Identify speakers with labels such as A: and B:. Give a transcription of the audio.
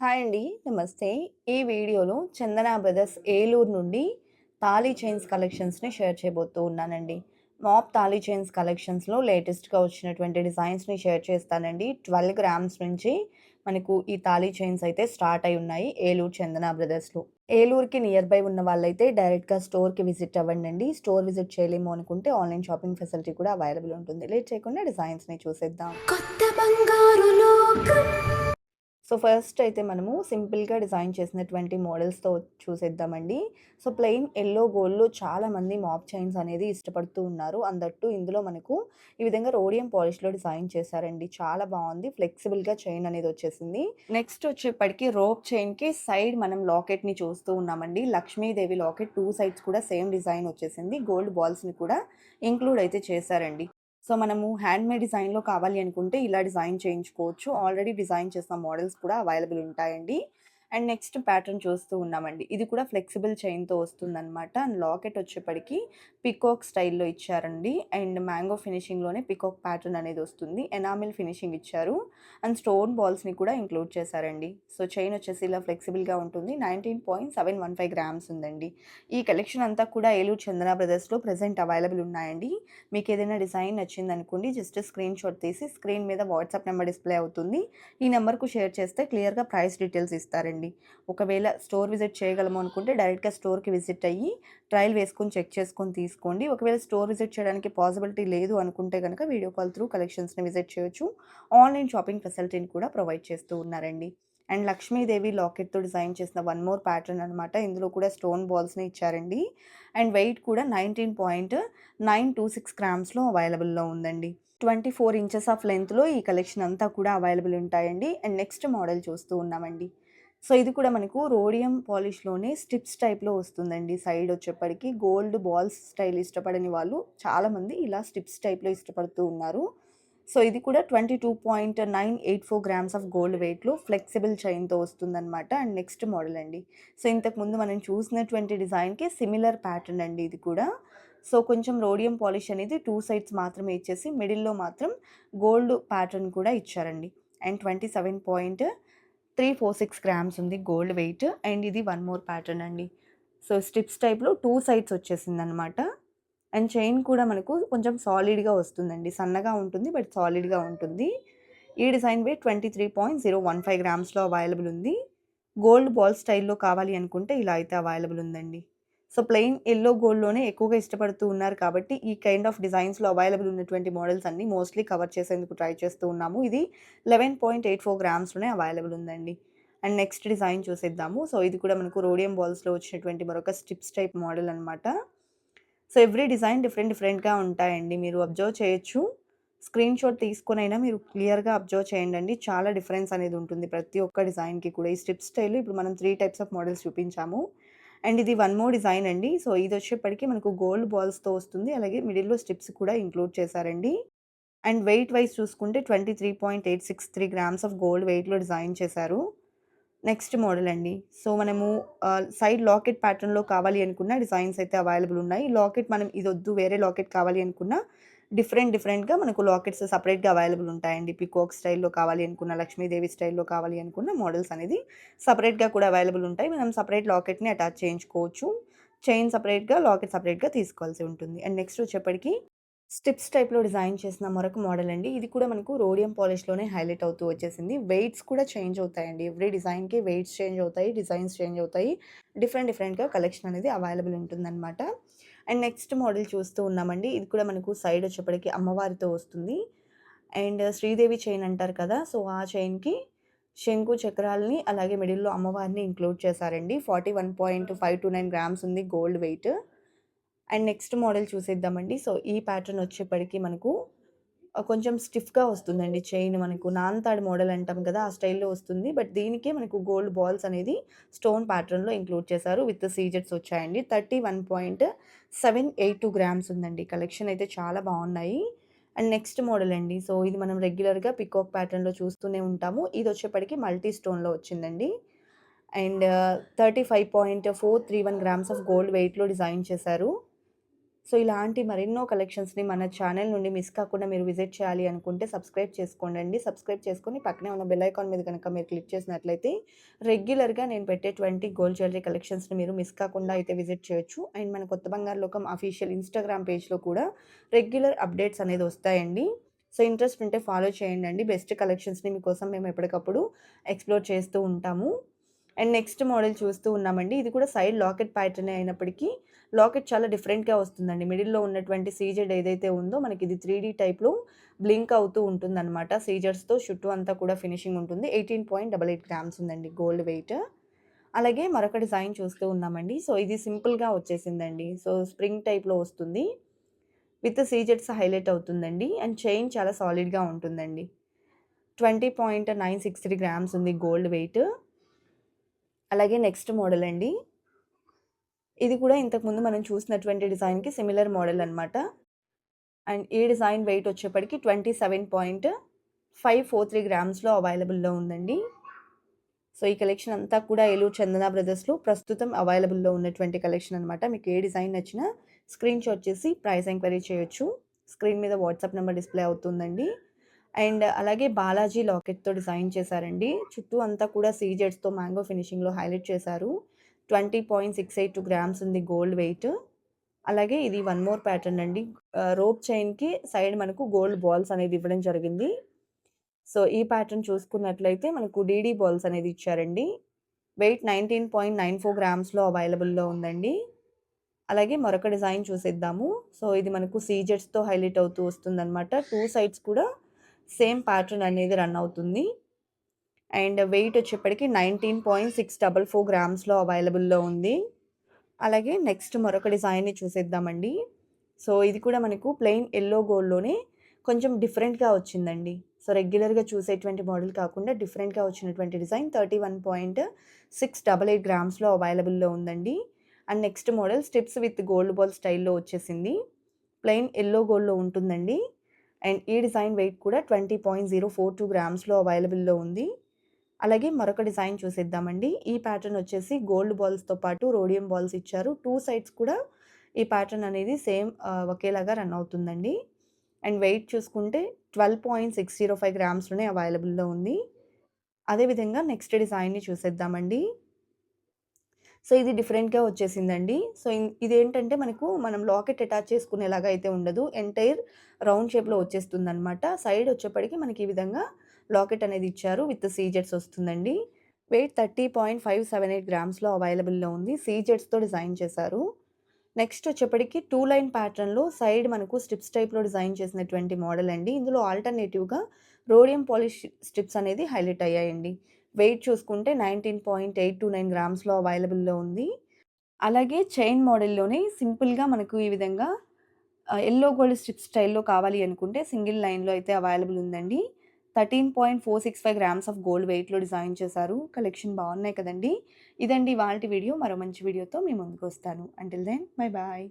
A: Hi అండి. నమస్తే. ఈ వీడియోలో చందన బ్రదర్స్ ఏలూరు నుండి తాళీ చైన్స్ కలెక్షన్స్‌ని షేర్ చేయబోతూ ఉన్నానండి. మాప్ తాళీ చైన్స్ కలెక్షన్స్‌లో లేటెస్ట్‌గా వచ్చినటువంటి డిజైన్స్‌ని షేర్ చేస్తానండి. 12 గ్రామ్స్ నుంచి మనకు ఈ తాళీ చైన్స్ అయితే స్టార్ట్ అయి ఉన్నాయి ఏలూరు చందన బ్రదర్స్‌లో. ఏలూరుకి నియర్ బై ఉన్న వాళ్ళైతే డైరెక్ట్‌గా స్టోర్‌కి విజిట్ అవ్వండండి. స్టోర్ విజిట్ చేయలేము అనుకుంటే ఆన్‌లైన్ షాపింగ్ ఫెసిలిటీ కూడా అవైలబుల్ ఉంటుంది. లేట్ చేయకుండా డిజైన్స్‌ని చూసేద్దాం.
B: కొత్త బంగారు లోకం
A: సో ఫస్ట్ అయితే మనము సింపుల్‌గా డిజైన్ చేసినటువంటి మోడల్స్‌తో చూసేద్దామండి. సో ప్లెయిన్ ఎల్లో గోల్డ్‌లో చాలామంది మాప్ చైన్స్ అనేది ఇష్టపడుతూ ఉన్నారు. అందట్టు ఇందులో మనకు ఈ విధంగా రోడియం పాలిష్‌లో డిజైన్ చేశారండి. చాలా బాగుంది ఫ్లెక్సిబుల్‌గా చైన్ అనేది వచ్చేసింది. నెక్స్ట్ వచ్చేప్పటికి రోప్ చైన్‌కి సైడ్ మనం లాకెట్‌ని చూస్తూ ఉన్నామండి. లక్ష్మీదేవి లాకెట్ టూ సైడ్స్ కూడా సేమ్ డిజైన్ వచ్చేసింది. గోల్డ్ బాల్స్‌ని కూడా ఇంక్లూడ్ అయితే చేశారండి. సో మనము హ్యాండ్ మేడ్ డిజైన్‌లో కావాలి అనుకుంటే ఇలా డిజైన్ చేయించుకోవచ్చు. ఆల్రెడీ డిజైన్ చేసిన మోడల్స్ కూడా అవైలబుల్ ఉంటాయండి. అండ్ నెక్స్ట్ ప్యాటర్న్ చూస్తూ ఉన్నామండి. ఇది కూడా ఫ్లెక్సిబుల్ చైన్‌తో వస్తుందన్నమాట అండ్ లాకెట్ వచ్చేప్పటికి పీకాక్ స్టైల్‌లో ఇచ్చారండి. అండ్ మ్యాంగో ఫినిషింగ్‌లోనే పీకాక్ ప్యాటర్న్ అనేది వస్తుంది. ఎనామిల్ ఫినిషింగ్ ఇచ్చారు. అండ్ స్టోన్ బాల్స్‌ని కూడా ఇంక్లూడ్ చేశారండి. సో చైన్ వచ్చేసి ఇలా ఫ్లెక్సిబుల్‌గా ఉంటుంది. 19.715 గ్రామ్స్ ఉందండి. ఈ కలెక్షన్ అంతా కూడా ఏలూరు చందన బ్రదర్స్‌లో ప్రెజెంట్ అవైలబుల్ ఉన్నాయండి. మీకు ఏదైనా డిజైన్ నచ్చిందనుకోండి జస్ట్ స్క్రీన్ షాట్ తీసి స్క్రీన్ మీద వాట్సాప్ నెంబర్ డిస్‌ప్లే అవుతుంది. ఈ నెంబర్‌కు షేర్ చేస్తే క్లియర్‌గా ప్రైస్ డీటెయిల్స్ ఇస్తారండి. ఒకవేళ స్టోర్ విజిట్ చేయగలము అనుకుంటే డైరెక్ట్‌గా స్టోర్‌కి విజిట్ అయ్యి ట్రయల్ వేసుకొని చెక్ చేసుకొని తీసుకోండి. ఒకవేళ స్టోర్ విజిట్ చేయడానికి పాసిబిలిటీ లేదు అనుకుంటే కనుక వీడియో కాల్ త్రూ కలెక్షన్స్‌ని విజిట్ చేయొచ్చు. ఆన్‌లైన్ షాపింగ్ ఫెసిలిటీని కూడా ప్రొవైడ్ చేస్తూ ఉన్నారండి. అండ్ లక్ష్మీదేవి లాకెట్‌తో డిజైన్ చేసిన వన్ మోర్ ప్యాటర్న్ అనమాట. ఇందులో కూడా స్టోన్ బాల్స్‌ని ఇచ్చారండి. అండ్ వెయిట్ కూడా 19.926 గ్రామ్స్‌లో అవైలబుల్‌లో ఉందండి. 24 ఇంచెస్ ఆఫ్ లెంత్లో ఈ కలెక్షన్ అంతా కూడా అవైలబుల్ ఉంటాయండి. అండ్ నెక్స్ట్ మోడల్ చూస్తూ ఉన్నామండి. సో ఇది కూడా మనకు రోడియం పాలిష్‌లోనే స్ట్రిప్స్ టైప్‌లో వస్తుందండి. సైడ్ వచ్చేప్పటికి గోల్డ్ బాల్స్ స్టైల్ ఇష్టపడని వాళ్ళు చాలామంది ఇలా స్ట్రిప్స్ టైప్‌లో ఇష్టపడుతూ ఉన్నారు. సో ఇది కూడా 22.984 గ్రామ్స్ ఆఫ్ గోల్డ్ వెయిట్‌లో ఫ్లెక్సిబుల్ చైన్‌తో వస్తుందన్నమాట అండ్ నెక్స్ట్ మోడల్ అండి. సో ఇంతకుముందు మనం చూసినటువంటి డిజైన్‌కి సిమిలర్ ప్యాటర్న్ అండి ఇది కూడా. సో కొంచెం రోడియం పాలిష్ అనేది టూ సైడ్స్ మాత్రమే ఇచ్చేసి మిడిల్‌లో మాత్రం గోల్డ్ ప్యాటర్న్ కూడా ఇచ్చారండి. And twenty seven point 27.346 grams ఉంది గోల్డ్ వెయిట్. అండ్ ఇది వన్ మోర్ ప్యాటర్న్ అండి. సో స్ట్రిప్స్ టైప్‌లో టూ సైడ్స్ వచ్చేసింది అనమాట అండ్ చైన్ కూడా మనకు కొంచెం సాలిడ్‌గా వస్తుందండి. సన్నగా ఉంటుంది. బట్ సాలిడ్‌గా ఉంటుంది. ఈ డిజైన్ వెయిట్ 23.015 గ్రామ్స్‌లో అవైలబుల్ ఉంది. గోల్డ్ బాల్ స్టైల్‌లో కావాలి అనుకుంటే ఇలా అయితే అవైలబుల్ ఉందండి. సో ప్లెయిన్ ఎల్లో గోల్డ్‌లోనే ఎక్కువగా ఇష్టపడుతూ ఉన్నారు కాబట్టి ఈ కైండ్ ఆఫ్ డిజైన్స్‌లో అవైలబుల్ ఉన్నటువంటి మోడల్స్ అన్ని మోస్ట్‌లీ కవర్ చేసేందుకు ట్రై చేస్తూ ఉన్నాము. ఇది 11.84 గ్రామ్స్‌లోనే అవైలబుల్ ఉందండి. అండ్ నెక్స్ట్ డిజైన్ చూసేద్దాము. సో ఇది కూడా మనకు రోడియం బాల్స్‌లో వచ్చినటువంటి మరొక స్టిప్స్ టైప్ మోడల్ అనమాట. సో ఎవ్రీ డిజైన్ డిఫరెంట్ డిఫరెంట్‌గా ఉంటాయండి. మీరు అబ్జర్వ్ చేయొచ్చు. స్క్రీన్‌షాట్ తీసుకునైనా మీరు క్లియర్‌గా అబ్జర్వ్ చేయండి చాలా డిఫరెన్స్ అనేది ఉంటుంది ప్రతి ఒక్క డిజైన్‌కి కూడా. ఈ స్టిప్ స్టైల్ ఇప్పుడు మనం త్రీ టైప్స్ ఆఫ్ మోడల్స్ చూపించాము. అండ్ ఇది వన్ మోర్ డిజైన్ అండి. సో ఇది వచ్చేప్పటికి మనకు గోల్డ్ బాల్స్‌తో వస్తుంది. అలాగే మిడిల్‌లో స్ట్రిప్స్ కూడా ఇంక్లూడ్ చేశారండి. అండ్ వెయిట్ వైస్ చూసుకుంటే 23.863 గ్రామ్స్ ఆఫ్ గోల్డ్ వెయిట్‌లో డిజైన్ చేశారు. నెక్స్ట్ మోడల్ అండి. సో మనము సైడ్ లాకెట్ ప్యాటర్న్‌లో కావాలి అనుకున్న డిజైన్స్ అయితే అవైలబుల్ ఉన్నాయి. లాకెట్ మనం ఇది వద్దు వేరే లాకెట్ కావాలి అనుకున్న డిఫరెంట్ డిఫరెంట్‌గా మనకు లాకెట్స్ సపరేట్గా అవైలబుల్ ఉంటాయండి. పికోక్ స్టైల్‌లో కావాలి అనుకున్న, లక్ష్మీదేవి స్టైల్‌లో కావాలి అనుకున్న మోడల్స్ అనేది సపరేట్గా కూడా అవైలబుల్ ఉంటాయి. మనం సపరేట్ లాకెట్‌ని అటాచ్ చేయించుకోవచ్చు. చైన్ సపరేట్గా లాకెట్ సపరేట్గా తీసుకోవాల్సి ఉంటుంది. అండ్ నెక్స్ట్ వచ్చేప్పటికి స్టిప్స్ టైప్‌లో డిజైన్ చేసిన మరొక మోడల్ అండి. ఇది కూడా మనకు రోడియం పాలిష్‌లోనే హైలైట్ అవుతూ వచ్చేసింది. వెయిట్స్ కూడా చేంజ్ అవుతాయండి. ఎవ్రీ డిజైన్‌కి వెయిట్స్ చేంజ్ అవుతాయి. డిజైన్స్ చేంజ్ అవుతాయి. డిఫరెంట్ డిఫరెంట్‌గా కలెక్షన్ అనేది అవైలబుల్ ఉంటుందనమాట. అండ్ నెక్స్ట్ మోడల్ చూస్తూ ఉన్నామండి. ఇది కూడా మనకు సైడ్ వచ్చేప్పటికి అమ్మవారితో వస్తుంది. అండ్ శ్రీదేవి చైన్ అంటారు కదా! సో ఆ చైన్‌కి శంకు చక్రాల్ని అలాగే మిడిల్‌లో అమ్మవారిని ఇంక్లూడ్ చేశారండి. 41.529 గ్రామ్స్ ఉంది gold weight. And next model చూసేద్దామండి. సో ఈ ప్యాటర్న్ వచ్చేప్పటికి మనకు కొంచెం స్టిఫ్‌గా వస్తుందండి చైన్ మనకు నాన్‌తాడు మోడల్ అంటాం కదా! ఆ స్టైల్‌లో వస్తుంది. బట్ దీనికే మనకు గోల్డ్ బాల్స్ అనేది స్టోన్ ప్యాటర్న్‌లో ఇంక్లూడ్ చేశారు. విత్ సీజెట్స్ వచ్చాయండి. 31.782 గ్రామ్స్ ఉందండి. కలెక్షన్ అయితే చాలా బాగున్నాయి అండ్ నెక్స్ట్ మోడల్ అండి. సో ఇది మనం రెగ్యులర్‌గా పీకాక్ ప్యాటర్న్‌లో చూస్తూనే ఉంటాము. ఇది వచ్చేప్పటికి మల్టీ స్టోన్‌లో వచ్చిందండి. అండ్ 35.431 గ్రామ్స్ ఆఫ్ గోల్డ్ వెయిట్‌లో డిజైన్ చేశారు. సో ఇలాంటి మరెన్నో కలెక్షన్స్‌ని మన ఛానల్ నుండి మిస్ కాకుండా మీరు విజిట్ చేయాలి అనుకుంటే సబ్స్క్రైబ్ చేసుకోండి సబ్స్క్రైబ్ చేసుకొని పక్కనే ఉన్న బెల్ ఐకాన్ మీద కనుక మీరు క్లిక్ చేసినట్లయితే రెగ్యులర్‌గా నేను పెట్టేటువంటి గోల్డ్ జ్యువెలరీ కలెక్షన్స్‌ని మీరు మిస్ కాకుండా అయితే విజిట్ చేయొచ్చు. అండ్ మన కొత్త బంగారు లోకం అఫీషియల్ ఇన్‌స్టాగ్రామ్ పేజ్‌లో కూడా రెగ్యులర్ అప్డేట్స్ అనేది వస్తాయండి. సో ఇంట్రెస్ట్ ఉంటే ఫాలో చేయండండి. బెస్ట్ కలెక్షన్స్‌ని మీకోసం మేము ఎప్పటికప్పుడు ఎక్స్‌ప్లోర్ చేస్తూ ఉంటాము. అండ్ నెక్స్ట్ మోడల్ చూస్తూ ఉన్నామండి. ఇది కూడా సైడ్ లాకెట్ ప్యాటర్నే అయినప్పటికీ లాకెట్ చాలా డిఫరెంట్‌గా వస్తుందండి. మిడిల్‌లో ఉన్నటువంటి సీజెడ్ ఏదైతే ఉందో మనకి ఇది త్రీ డీ టైప్‌లో బ్లింక్ అవుతూ ఉంటుందన్నమాట సీజర్స్‌తో చుట్టూ అంతా కూడా ఫినిషింగ్ ఉంటుంది. 18.88 గ్రామ్స్ ఉందండి గోల్డ్ వెయిట్. అలాగే మరొక డిజైన్ చూస్తూ ఉన్నామండి. సో ఇది సింపుల్‌గా వచ్చేసిందండి. సో స్ప్రింగ్ టైప్‌లో వస్తుంది. విత్ సీజెడ్స్ హైలైట్ అవుతుందండి. అండ్ చైన్ చాలా సాలిడ్‌గా ఉంటుందండి. 20.963 గ్రామ్స్ ఉంది గోల్డ్ వెయిట్. అలాగే నెక్స్ట్ మోడల్ అండి. ఇది కూడా ఇంతకుముందు మనం చూసినటువంటి డిజైన్‌కి సిమిలర్ మోడల్ అనమాట. అండ్ ఈ డిజైన్ వెయిట్ వచ్చేప్పటికి 27.543 గ్రామ్స్‌లో అవైలబుల్‌లో ఉందండి. సో ఈ కలెక్షన్ అంతా కూడా ఏలూరు చందన బ్రదర్స్‌లో ప్రస్తుతం అవైలబుల్‌లో ఉన్నటువంటి కలెక్షన్ అనమాట. మీకు ఏ డిజైన్ నచ్చినా స్క్రీన్‌షాట్ చేసి ప్రైస్ ఎంక్వైరీ చేయొచ్చు. స్క్రీన్ మీద వాట్సాప్ నెంబర్ డిస్‌ప్లే అవుతుందండి. అండ్ అలాగే బాలాజీ లాకెట్‌తో డిజైన్ చేశారండి. చుట్టూ అంతా కూడా సీజెడ్స్‌తో మ్యాంగో ఫినిషింగ్‌లో హైలైట్ చేశారు. 20.682 గ్రామ్స్ ఉంది గోల్డ్ వెయిట్. అలాగే ఇది వన్ మోర్ ప్యాటర్న్ అండి. రోప్ చైన్‌కి సైడ్ మనకు గోల్డ్ బాల్స్ అనేది ఇవ్వడం జరిగింది. సో ఈ ప్యాటర్న్ చూసుకున్నట్లయితే మనకు డీడీ బాల్స్ అనేది ఇచ్చారండి. వెయిట్ 19.94 గ్రామ్స్‌లో అవైలబుల్‌లో ఉందండి. అలాగే మరొక డిజైన్ చూసేద్దాము. సో ఇది మనకు సీజెడ్స్‌తో హైలైట్ అవుతూ వస్తుందన్నమాట టూ సైడ్స్ కూడా సేమ్ ప్యాటర్న్ అనేది రన్ అవుతుంది. అండ్ వెయిట్ వచ్చేప్పటికి 19.644 గ్రామ్స్‌లో అవైలబుల్‌లో ఉంది. అలాగే నెక్స్ట్ మరొక డిజైన్‌ని చూసేద్దామండి. సో ఇది కూడా మనకు ప్లెయిన్ ఎల్లో గోల్డ్‌లోనే కొంచెం డిఫరెంట్‌గా వచ్చిందండి. సో రెగ్యులర్‌గా చూసేటువంటి మోడల్ కాకుండా డిఫరెంట్‌గా వచ్చినటువంటి డిజైన్ 31.688 గ్రామ్స్‌లో అవైలబుల్‌లో ఉందండి. And next model strips with gold ball స్టైల్‌లో వచ్చేసింది. ప్లెయిన్ ఎల్లో గోల్డ్‌లో ఉంటుందండి. అండ్ ఈ డిజైన్ వెయిట్ కూడా 20.042 గ్రామ్స్‌లో అవైలబుల్‌లో ఉంది. అలాగే మరొక డిజైన్ చూసేద్దామండి. ఈ ప్యాటర్న్ వచ్చేసి గోల్డ్ బాల్స్‌తో పాటు రోడియం బాల్స్ ఇచ్చారు. టూ సైడ్స్ కూడా ఈ ప్యాటర్న్ అనేది సేమ్ ఒకేలాగా రన్ అవుతుందండి. అండ్ వెయిట్ చూసుకుంటే 12.605 గ్రామ్స్‌లోనే అవైలబుల్‌లో ఉంది. అదేవిధంగా నెక్స్ట్ డిజైన్‌ని చూసేద్దామండి. సో ఇది డిఫరెంట్‌గా వచ్చేసిందండి. సో ఇదేంటంటే మనకు మనం లాకెట్ అటాచ్ చేసుకునేలాగా అయితే ఉండదు. ఎంటైర్ రౌండ్ షేప్‌లో వచ్చేస్తుందనమాట. సైడ్ వచ్చేప్పటికి మనకి ఈ విధంగా లాకెట్ అనేది ఇచ్చారు. విత్ సీజెడ్స్ వస్తుందండి. వెయిట్ 30.578 గ్రామ్స్‌లో అవైలబుల్‌లో ఉంది. సీజెట్స్తో డిజైన్ చేశారు. నెక్స్ట్ వచ్చేప్పటికి టూ లైన్ ప్యాటర్న్‌లో సైడ్ మనకు స్ట్రిప్స్ టైప్‌లో డిజైన్ చేసినటువంటి మోడల్ అండి. ఇందులో ఆల్టర్‌నేటివ్‌గా రోడియం పాలిష్ స్ట్రిప్స్ అనేది హైలైట్ అయ్యాయండి. వెయిట్ చూసుకుంటే 19.829 గ్రామ్స్‌లో అవైలబుల్‌లో ఉంది. అలాగే చైన్ మోడల్‌లోనే సింపుల్‌గా మనకు ఈ విధంగా ఎల్లో గోల్డ్ స్ట్రిప్ స్టైల్‌లో కావాలి అనుకుంటే సింగిల్ లైన్‌లో అయితే అవైలబుల్ ఉందండి. 13.465 గ్రామ్స్ ఆఫ్ గోల్డ్ వెయిట్‌లో డిజైన్ చేశారు. కలెక్షన్ బాగున్నాయి కదండీ! ఇదండి వాళ్ళ వీడియో. మరో మంచి వీడియోతో మీ ముందుకొస్తాను. Until then bye bye.